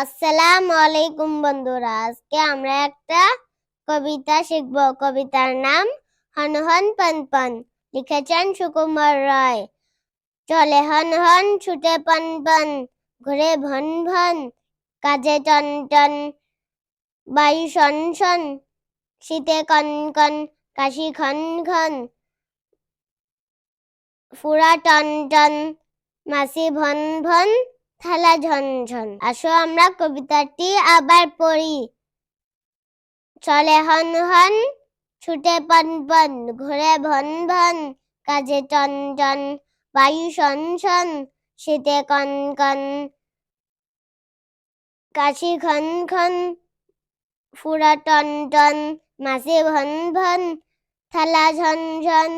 আসসালামু আলাইকুম বন্ধুরা। আজকে আমরা একটা কবিতা শিখব। কবিতার নাম হন হন পন পন লিখেছেন সুকুমার রায়। চলে হন হন ছুটে পন পন ঘুরে ভন ভন, কাজে টন টন বায়ু শন শীতে কন কন, কাশি খন খন ফুরা টন টন মাসি ভন ভন থালা ঝনঝন। আসো আমরা কবিতাটি আবার পড়ি। চলে হন হন, ছুটে পন পন, ঘুরে ভন ভন, কাজে টন টন, বায়ু শন শন, শীতে কন কন, কাশি খন খন ফুরা টন টন মাসি ভন ভন, থালা ঝনঝন।